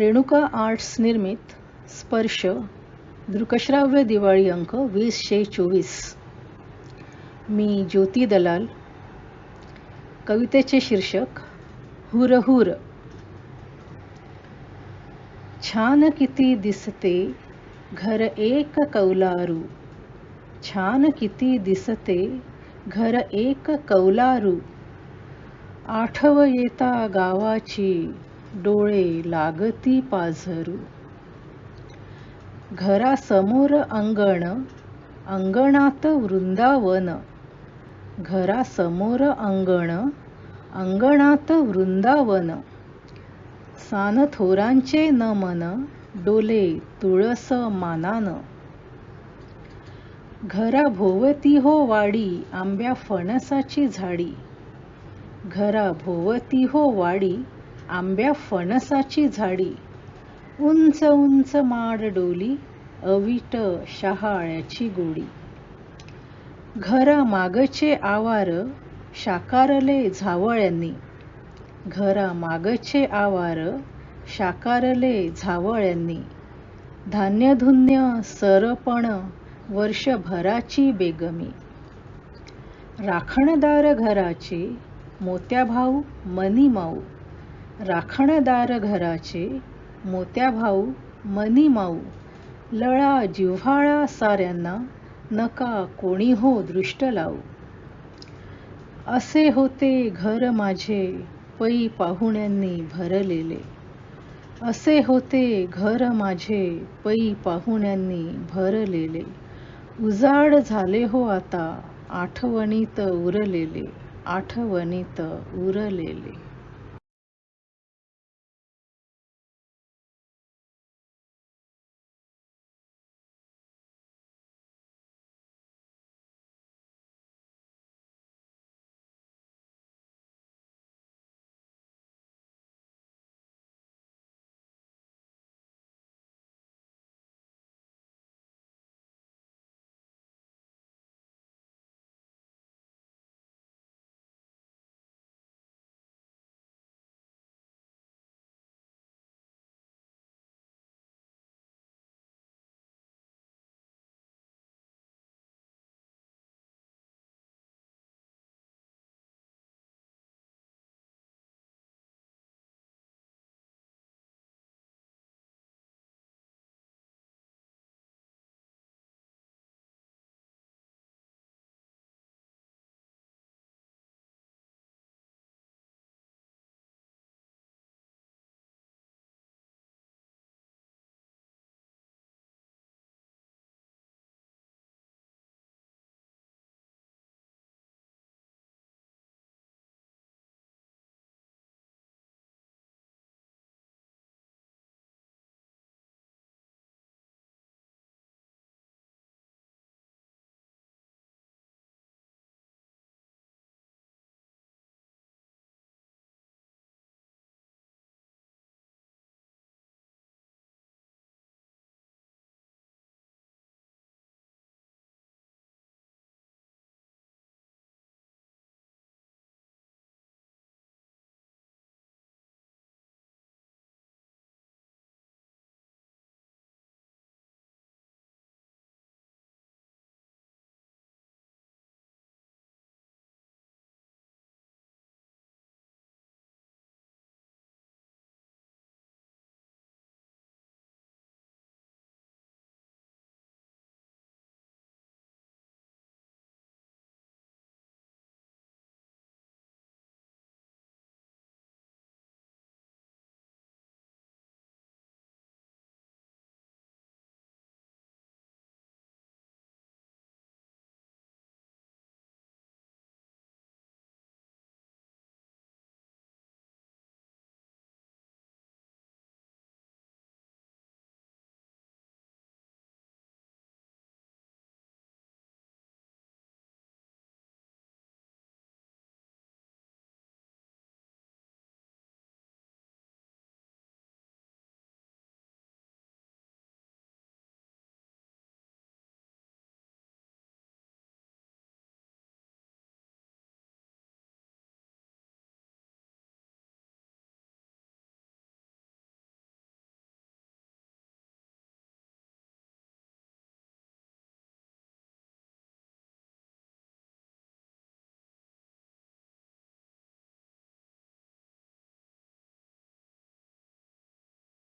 Renuka arts निर्मित स्पर्श दृकश्राव्य दिवाळी अंक वीसशे चोवीस. मी ज्योती दलाल कवितेचे शीर्षक हुरहुर छान किती दिसते घर एक कौलारू. छान किती दिसते घर एक कौलारू. आठव येता गावाची डोळे लागती पाझरू. घरासमोर अंगण अंगणात वृंदावन. घरासमोर अंगण अंगणात वृंदावन. सान थोरांचे नमन डोले तुळस मानान. घराभोवती हो वाडी आंब्या फणसाची झाडी. घराभोवती हो वाडी आंब्या फणसाची झाडी. उंच उंच माड डोली अविट शहाळ्याची गोडी. घरा मागचे आवार शाकारले झावळ्यांनी. घरा मागचे आवार शाकारले झावळ्यांनी. धान्यधुन्य सरपण वर्षभराची बेगमी. राखणदार घराचे मोत्याभाऊ मनी माऊ. राखणदार घराचे मोत्याभाऊ मनी माऊ लळा जिव्हाळा साऱ्यांना नका कोणी हो दृष्ट लावू. असे होते घर माझे पै पाहुण्यांनी भरलेले. असे होते घर माझे पै पाहुण्यांनी भरलेले. उजाड झाले हो आता आठवणीत उरलेले आठवणीत उरलेले.